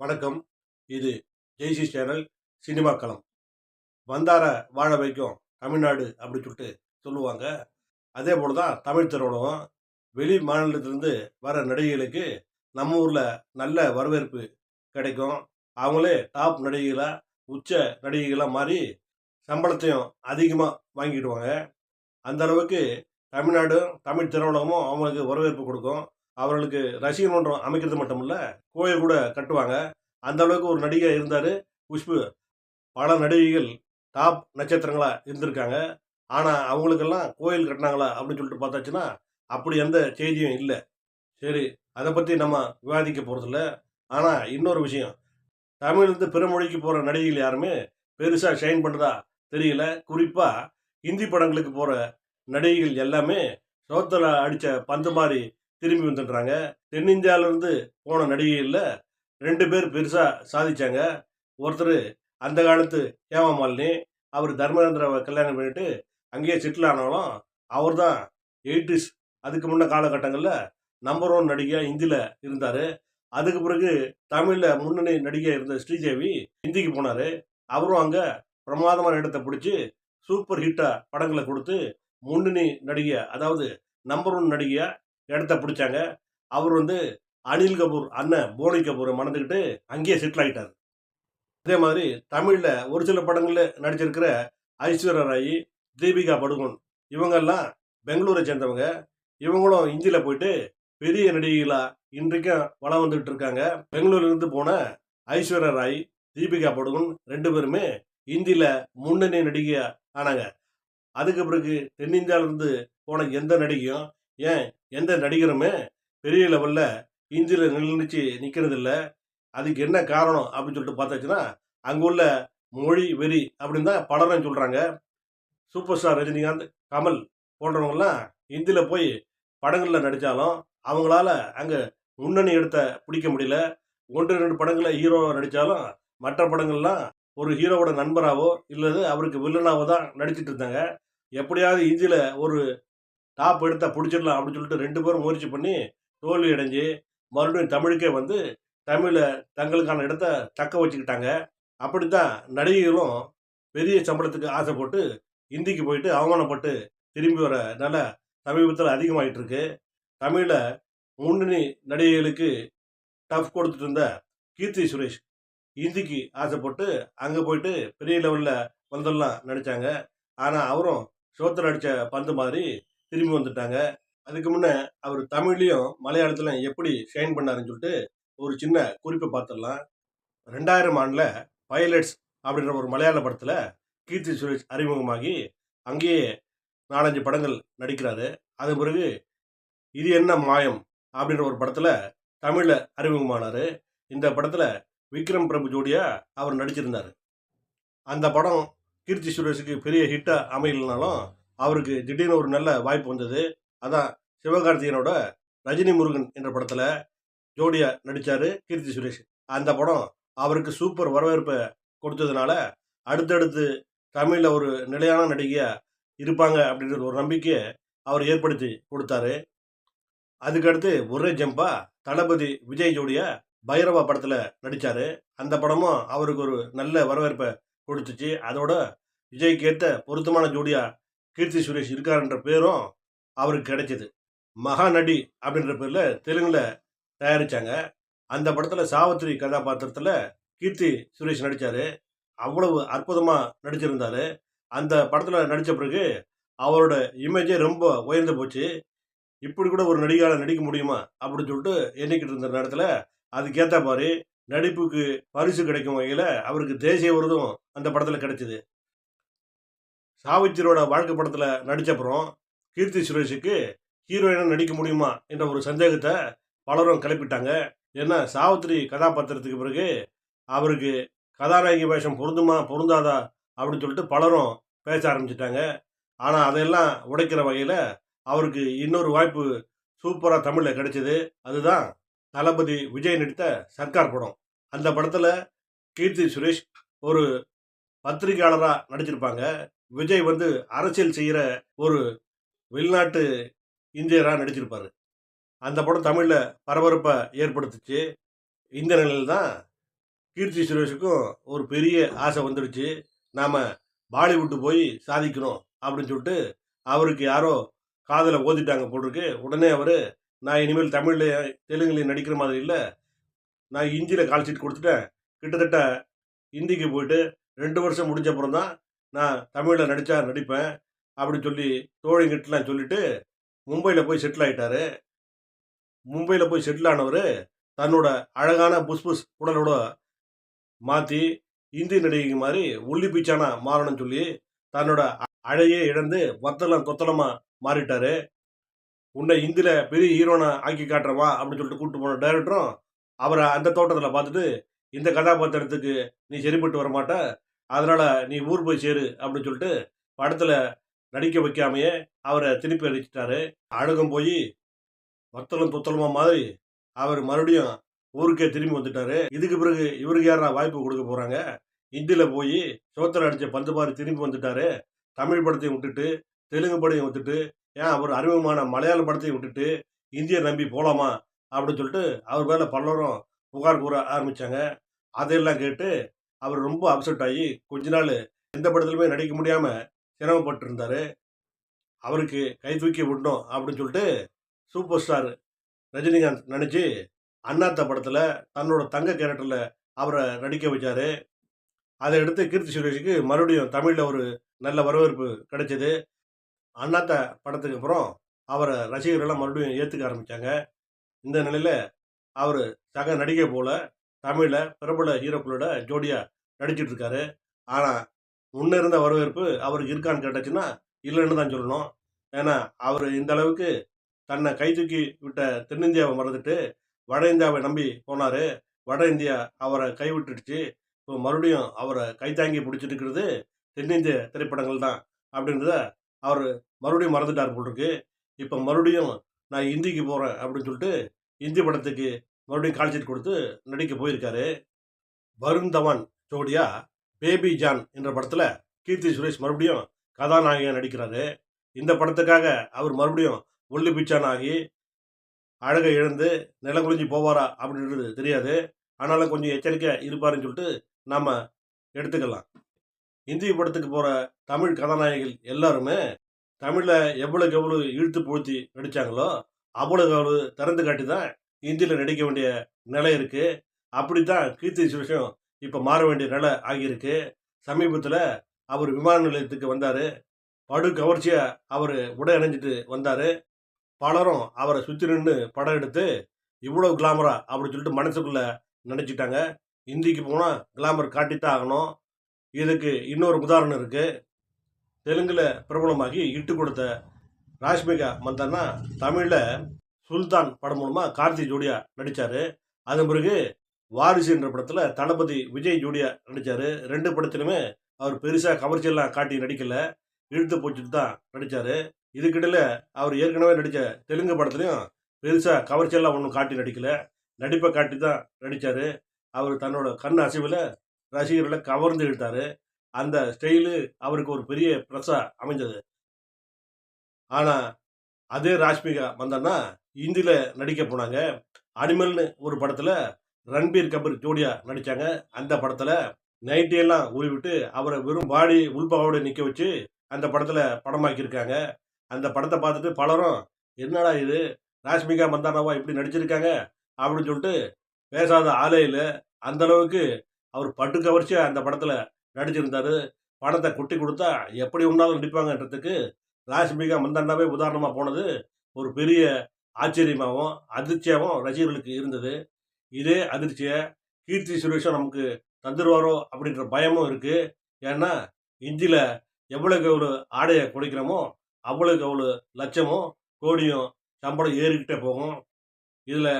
வணக்கம். இது Jaish channel cinema களம். வந்தார வாழ வைக்கும் தமிழ்நாடு அப்படின்னு சொல்லிட்டு சொல்லுவாங்க. அதே போல தான் தமிழ் திரையுலகம் வெளி மாநிலத்திலிருந்து வர நடிகைகளுக்கு நம்ம ஊரில் நல்ல வரவேற்பு கிடைக்கும். அவங்களே டாப் நடிகைகளாக உச்ச நடிகைகளாக மாறி சம்பளத்தையும் அதிகமாக வாங்கிடுவாங்க அந்த அளவுக்கு தமிழ்நாடும் தமிழ் திரையுலகமும் அவங்களுக்கு வரவேற்பு கொடுக்கும். அவர்களுக்கு ரசிகர் மன்றம் அமைக்கிறது மட்டும் இல்லை கோயில் கூட கட்டுவாங்க. அந்த அளவுக்கு ஒரு நடிகை இருந்தார். குஷ்பு பல நடிகைகள் டாப் நட்சத்திரங்களாக இருந்திருக்காங்க. ஆனால் அவங்களுக்கெல்லாம் கோயில் கட்டினாங்களா அப்படின்னு சொல்லிட்டு பார்த்தாச்சுன்னா அப்படி எந்த செய்தியும் இல்லை. சரி அதை பற்றி நம்ம விவாதிக்க போகிறதில்ல ஆனால் இன்னொரு விஷயம். தமிழ்லேருந்து பிற மொழிக்கு போகிற நடிகைகள் யாருமே பெருசாக ஷைன் பண்ணுறதா தெரியல. குறிப்பாக ஹிந்தி படங்களுக்கு போகிற நடிகைகள் எல்லாமே சோத்தில் அடித்த பந்து மாதிரி திரும்பி வந்துடுறாங்க. தென்னிந்தியாவிலேருந்து போன நடிகைகளில் ரெண்டு பேர் பெருசாக சாதித்தாங்க ஒருத்தர் அந்த காலத்து ஹேமா மாலினி அவர் தர்மேந்திராவை கல்யாணம் பண்ணிட்டு அங்கேயே செட்டில் ஆனாலும் அவர் தான் எயிட்டிஸ் அதுக்கு முன்ன காலகட்டங்களில் நம்பர் ஒன் நடிகையாக ஹிந்தியில் இருந்தார். அதுக்கு பிறகு தமிழில் முன்னணி நடிகையாக இருந்த ஸ்ரீதேவி ஹிந்திக்கு போனார். அவரும் அங்கே பிரமாதமான இடத்தை பிடிச்சி சூப்பர் ஹிட்டாக படங்களை கொடுத்து முன்னணி நடிகை அதாவது நம்பர் ஒன் நடிகையாக இடத்த பிடிச்சாங்க. அவர் வந்து அனில் கபூர் அண்ணன் போனி கபூரை மணந்துக்கிட்டு அங்கேயே செட்டில் ஆகிட்டார் அதே மாதிரி தமிழில் ஒரு சில படங்களில் நடிச்சிருக்கிற ஐஸ்வர்யா ராய் தீபிகா படுகோன் இவங்கெல்லாம் பெங்களூரை சேர்ந்தவங்க. இவங்களும் ஹிந்தியில் போயிட்டு பெரிய நடிகைகளாக இன்றைக்கும் வளம் வந்துகிட்டு இருக்காங்க. பெங்களூர்லேருந்து போன ஐஸ்வர்யா ராய் தீபிகா படுகோன் ரெண்டு பேருமே ஹிந்தியில் முன்னணி நடிகையாக ஆனாங்க. அதுக்கு பிறகு தென்னிந்தியாவிலேருந்து போன எந்த நடிகையும் ஏன் எந்த நடிகருமே பெரிய லெவலில் இந்தியில் நிலநிச்சு நிற்கிறது இல்லை அதுக்கு என்ன காரணம் அப்படின்னு சொல்லிட்டு பார்த்தாச்சுன்னா அங்கே உள்ள மொழி வெறி அப்படின்னு தான் பலரும் சொல்கிறாங்க சூப்பர் ஸ்டார் ரஜினிகாந்த் கமல் போன்றவங்கெல்லாம் இந்தியில் போய் படங்களில் நடித்தாலும் அவங்களால அங்கே முன்னணி இடத்த பிடிக்க முடியல. ஒன்று ரெண்டு படங்களில் ஹீரோவாக நடித்தாலும் மற்ற படங்கள்லாம் ஒரு ஹீரோவோட நண்பராகவோ இல்லது அவருக்கு வில்லனாவோ தான் நடிச்சிட்டு இருந்தாங்க. எப்படியாவது இந்தியில் ஒரு டாப் எடுத்தால் பிடிச்சிடலாம் அப்படின்னு சொல்லிட்டு ரெண்டு பேரும் முயற்சி பண்ணி தோல்வி அடைஞ்சு மறுபடியும் தமிழுக்கே வந்து தமிழை தங்களுக்கான இடத்த தக்க வச்சுக்கிட்டாங்க. அப்படித்தான் நடிகைகளும் பெரிய சம்பளத்துக்கு ஆசைப்பட்டு ஹிந்திக்கு போயிட்டு அவமானப்பட்டு திரும்பி வர நல்ல சமீபத்தில் அதிகமாகிட்டு இருக்கு தமிழில் முன்னணி நடிகைகளுக்கு டஃப் கொடுத்துட்டு இருந்த கீர்த்தி சுரேஷ் ஹிந்திக்கு ஆசைப்பட்டு அங்கே போயிட்டு பெரிய லெவலில் வந்துடலாம் நடித்தாங்க ஆனால் அவரும் சோத்தில் அடித்த பந்து மாதிரி திரும்பி வந்துட்டாங்க. அதுக்கு முன்னே அவர் தமிழ்லையும் மலையாளத்திலும் எப்படி ஷைன் பண்ணாருன்னு சொல்லிட்டு ஒரு சின்ன குறிப்பை பார்த்துடலாம் ரெண்டாயிரம் ஆண்டில் பைலட்ஸ் அப்படின்ற ஒரு மலையாள படத்தில் கீர்த்தி சுரேஷ் அறிமுகமாகி அங்கேயே நாலஞ்சு படங்கள் நடிக்கிறாரு. அது பிறகு இது என்ன மாயம் அப்படின்ற ஒரு படத்தில் தமிழில் அறிமுகமானார். இந்த படத்தில் விக்ரம் பிரபு ஜோடியாக அவர் நடிச்சிருந்தார். அந்த படம் கீர்த்தி சுரேஷுக்கு பெரிய ஹிட்டாக அமையலனாலும் அவருக்கு திடீர்னு ஒரு நல்ல வாய்ப்பு வந்தது. அதான் சிவகார்த்திகனோட ரஜினி முருகன் என்ற படத்தில் ஜோடியாக நடித்தார் கீர்த்தி சுரேஷ். அந்த படம் அவருக்கு சூப்பர் வரவேற்பை கொடுத்ததுனால அடுத்தடுத்து தமிழில் ஒரு நிலையான நடிகையாக இருப்பாங்க அப்படின்ற ஒரு நம்பிக்கையை அவர் ஏற்படுத்தி கொடுத்தாரு. அதுக்கடுத்து ஒரே ஜம்பாக தளபதி விஜய் ஜோடியா பைரவா படத்தில் நடித்தார் அந்த படமும் அவருக்கு ஒரு நல்ல வரவேற்பை கொடுத்துச்சு. அதோட விஜய்க்கு ஏற்ற பொருத்தமான ஜோடியாக கீர்த்தி சுரேஷ் இருக்காருன்ற பேரும் அவருக்கு கிடைச்சது. மகாநடி அப்படின்ற பேரில் தெலுங்கில் தயாரித்தாங்க அந்த படத்தில் சாவித்ரி கதாபாத்திரத்தில் கீர்த்தி சுரேஷ் நடித்தார் அவ்வளவு அற்புதமாக நடிச்சிருந்தார். அந்த படத்தில் நடித்த பிறகு அவரோட இமேஜே ரொம்ப உயர்ந்து போச்சு. இப்படி கூட ஒரு நடிகையால் நடிக்க முடியுமா அப்படின்னு சொல்லிட்டு எண்ணிக்கிட்டு இருந்த நேரத்தில் அதுக்கேற்ற மாதிரி நடிப்புக்கு பரிசு கிடைக்கும் வகையில் அவருக்கு தேசிய விருதும் அந்த படத்தில் கிடைச்சிது. சாவித்திரோட வாழ்க்கை படத்தில் நடித்தப்புறம் கீர்த்தி சுரேஷுக்கு ஹீரோயினாக நடிக்க முடியுமா என்ற ஒரு சந்தேகத்தை பலரும் கிளப்பிட்டாங்க. ஏன்னா சாவித்திரி கதாபாத்திரத்துக்கு பிறகு அவருக்கு கதாநாயகி வேஷம் பொருந்துமா பொருந்தாதா அப்படின்னு சொல்லிட்டு பலரும் பேச ஆரம்பிச்சிட்டாங்க. ஆனால் அதையெல்லாம் உடைக்கிற வகையில் அவருக்கு இன்னொரு வாய்ப்பு சூப்பராக தமிழில் கிடைச்சிது. அதுதான் தளபதி விஜய் நடித்த சர்க்கார் படம். அந்த படத்தில் கீர்த்தி சுரேஷ் ஒரு பத்திரிகையாளராக நடிச்சிருப்பாங்க. விஜய் வந்து அரசியல் செய்கிற ஒரு வெளிநாட்டு இந்தியராக நடிச்சிருப்பார். அந்த படம் தமிழில் பரபரப்பை ஏற்படுத்துச்சு. இந்த நிலையில் தான் கீர்த்தி சுரேஷுக்கும் ஒரு பெரிய ஆசை வந்துடுச்சு. நாம் பாலிவுட்டு போய் சாதிக்கணும் அப்படின்னு சொல்லிட்டு அவருக்கு யாரோ காதில் ஓதிட்டாங்க போட்டிருக்கு உடனே அவர் நான் இனிமேல் தமிழ்லையும் தெலுங்குலையும் நடிக்கிற மாதிரி இல்லை. நான் ஹிந்தியில் கால் ஷீட் கொடுத்துட்டேன். கிட்டத்தட்ட ஹிந்திக்கு போயிட்டு ரெண்டு வருஷம் முடிஞ்ச அப்புறம் தான் நான் தமிழில் நடித்தா நடிப்பேன் அப்படின்னு சொல்லி தோழிங்கிட்டலாம் சொல்லிட்டு மும்பையில் போய் செட்டில் ஆகிட்டாரு மும்பையில் போய் செட்டில் ஆனவர் தன்னோட அழகான புஸ் புஸ் உடலோட மாற்றி இந்தி நடிகை மாதிரி உள்ளி பீச்சானா மாறணும்னு சொல்லி தன்னோட அ- இழந்து வத்தலம் கொத்தலமாக மாறிட்டாரு. உன்னை இந்தியில் பெரிய ஹீரோனை ஆக்கி காட்டுறவா? அப்படின்னு சொல்லிட்டு கூப்பிட்டு போன டைரக்டரும் அவரை அந்த தோட்டத்தில் பார்த்துட்டு இந்த கதாபாத்திரத்துக்கு நீ சரிப்பட்டு வரமாட்ட அதனால் நீ ஊர் போய் சேரு அப்படின்னு சொல்லிட்டு படத்தில் நடிக்க வைக்காமையே அவரை திருப்பி அடிச்சிட்டாரு. அழகும் போய் வத்தலும் துத்தலமா மாதிரி அவர் மறுபடியும் ஊருக்கே திரும்பி வந்துட்டாரு. இதுக்கு பிறகு இவருக்கு யாரா வாய்ப்பு கொடுக்க போகிறாங்க ஹிந்தியில் போய் சோத்திர அடித்த பந்து மாதிரி திரும்பி வந்துட்டாரு. தமிழ் படத்தையும் விட்டுட்டு தெலுங்கு படத்தையும் விட்டுட்டு ஏன் அவர் அறிமுகமான மலையாள படத்தையும் விட்டுட்டு இந்தியை நம்பி போகலாமா அப்படின்னு சொல்லிட்டு அவர் மேலே பலரும் புகார் கூற ஆரம்பித்தாங்க அதையெல்லாம் கேட்டு அவர் ரொம்ப அப்செட் ஆகி கொஞ்ச நாள் எந்த படத்துலையுமே நடிக்க முடியாமல் சிரமப்பட்டு இருந்தார் அவருக்கு கை தூக்கி விடணும் அப்படின்னு சொல்லிட்டு சூப்பர் ஸ்டார் ரஜினிகாந்த் நினச்சி அண்ணாத்த படத்தில் தன்னோட தங்க கேரக்டரில் அவரை நடிக்க வச்சார். அதை எடுத்து கீர்த்தி சுரேஷுக்கு மறுபடியும் தமிழில் ஒரு நல்ல வரவேற்பு கிடைச்சிது. அண்ணாத்த படத்துக்கு அப்புறம் அவரை ரசிகர்கள்லாம் மறுபடியும் ஏற்றுக்க ஆரம்பித்தாங்க இந்த நிலையில் அவர் சக நடிகை போல தமிழில் பிரபல ஹீரோக்களோட ஜோடியாக நடிச்சிட்டு இருக்காரு ஆனால் முன்ன இருந்த வரவேற்பு அவருக்கு இருக்கான்னு கேட்டாச்சுன்னா இல்லைன்னு தான் சொல்லணும். ஏன்னா அவர் இந்த அளவுக்கு தன்னை கை தூக்கி விட்ட தென்னிந்தியாவை மறந்துட்டு வட இந்தியாவை நம்பி போனார். வட இந்தியா அவரை கைவிட்டுடுச்சு. இப்போ மறுபடியும் அவரை கைத்தாங்கி பிடிச்சிட்டு இருக்கிறது தென்னிந்திய திரைப்படங்கள் தான் அப்படின்றத அவர் மறுபடியும் மறந்துட்டார் போல் இருக்கு. இப்போ மறுபடியும் நான் ஹிந்திக்கு போகிறேன் அப்படின்னு சொல்லிட்டு ஹிந்தி படத்துக்கு மறுபடியும் கால்ஷீட் கொடுத்து நடிக்க போயிருக்காரு. வருந்தவன் ஜோடியா பேபி ஜான் என்ற படத்தில் கீர்த்தி சுரேஷ் மறுபடியும் கதாநாயகன் நடிக்கிறாரு. இந்த படத்துக்காக அவர் மறுபடியும் ஒல்லி பிச்சான் ஆகி அழகை இழந்து நிலங்குழிஞ்சி போவாரா அப்படின்றது தெரியாது. ஆனாலும் கொஞ்சம் எச்சரிக்கையாக இருப்பாருன்னு சொல்லிட்டு நாம் எடுத்துக்கலாம். இந்தி படத்துக்கு போகிற தமிழ் கதாநாயகிகள் எல்லாருமே தமிழில் எவ்வளோக்கு எவ்வளோ இழுத்து பொழுத்தி நடித்தாங்களோ அவ்வளோக்கு அவ்வளோ திறந்து காட்டி தான் இந்தியில் நடிக்க வேண்டிய நிலை இருக்குது அப்படி தான் கீர்த்தி சுரேஷும் இப்போ மாற வேண்டிய நிலை ஆகியிருக்கு. சமீபத்தில் அவர் விமான நிலையத்துக்கு வந்தார். படு கவர்ச்சியாக அவர் உடை அணிஞ்சிட்டு வந்தார். பலரும் அவரை சுற்றி நின்று படம் எடுத்து இவ்வளோ கிளாமரா அப்படின்னு சொல்லிட்டு மனசுக்குள்ளே நினச்சிட்டாங்க இந்திக்கு போனால் கிளாமர் காட்டித்தான் ஆகணும். இதுக்கு இன்னொரு உதாரணம் இருக்குது தெலுங்கில் பிரபலமாகி இட்டு கொடுத்த ராஷ்மிகா மந்தன்னா தமிழில் சுல்தான் படம் மூலமாக கார்த்தி ஜோடியா நடித்தார் அதன் பிறகு வாரிசு என்ற படத்தில் தளபதி விஜய் ஜோடியா நடித்தார் ரெண்டு படத்திலுமே அவர் பெருசாக கமர்ஷியல்லாம் காட்டி நடிக்கல. இழுத்து போச்சுட்டு தான் நடித்தார் இதுக்கிடையில் அவர் ஏற்கனவே நடித்த தெலுங்கு படத்துலையும் பெருசாக கவர்ச்சியெல்லாம் ஒன்றும் காட்டி நடிக்கல. நடிப்பை காட்டி தான் நடித்தார் அவர் தன்னோட கண் அசைவில் ரசிகர்களை கவர்ந்து இழுத்தார். அந்த ஸ்டைலு அவருக்கு ஒரு பெரிய ப்ரெஸ்ஸாக அமைஞ்சது. ஆனால் அதே ராஷ்மிகா வந்தன்னா ஹிந்தியில் நடிக்க போனாங்க. அனிமல்னு ஒரு படத்தில் ரன்பீர் கபூர் ஜோடியா நடித்தாங்க அந்த படத்தில் நைட்டியெல்லாம் உருவிட்டு அவரை வெறும் பாடி உள்பாவோட நிற்க வச்சு அந்த படத்தில் படமாக்கியிருக்காங்க. அந்த படத்தை பார்த்துட்டு பலரும் என்னடா இது? ராஷ்மிகா மந்தானாவா? இப்படி நடிச்சிருக்காங்க? அப்படின்னு சொல்லிட்டு பேசாத ஆளே இல்லை. அந்த அளவுக்கு அவர் பட்டு கவர்ச்சியாக அந்த படத்தில் நடிச்சிருந்தார். பணத்தை கொட்டி கொடுத்தா எப்படி ஒன்றாலும் நடிப்பாங்கன்றதுக்கு ராஷ்மிகா மந்தாண்டாவே உதாரணமாக போனது ஒரு பெரிய ஆச்சரியமாகவும் அதிர்ச்சியாகவும் ரசிகர்களுக்கு இருந்தது. இதே அதிர்ச்சியை கீர்த்தி சுரேஷும் நமக்கு தந்துடுவாரோ அப்படின்ற பயமும் இருக்குது ஏன்னா இந்தியில் எவ்வளோக்கு எவ்வளோ ஆடையை குறைக்கிறோமோ அவ்வளோக்கு அவ்வளோ லட்சமும் கோடியும் சம்பளம் ஏறிக்கிட்டே போகும். இதில்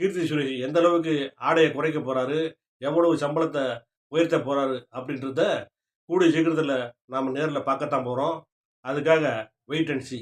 கீர்த்தி சுரேஷ் எந்த அளவுக்கு ஆடையை குறைக்க போகிறாரு எவ்வளவு சம்பளத்தை உயர்த்த போகிறாரு அப்படின்றத கூடிய சீக்கிரத்தில் நாம் நேரில் பார்க்கத்தான் போகிறோம் அதுக்காக வெயிட் அண்ட் சி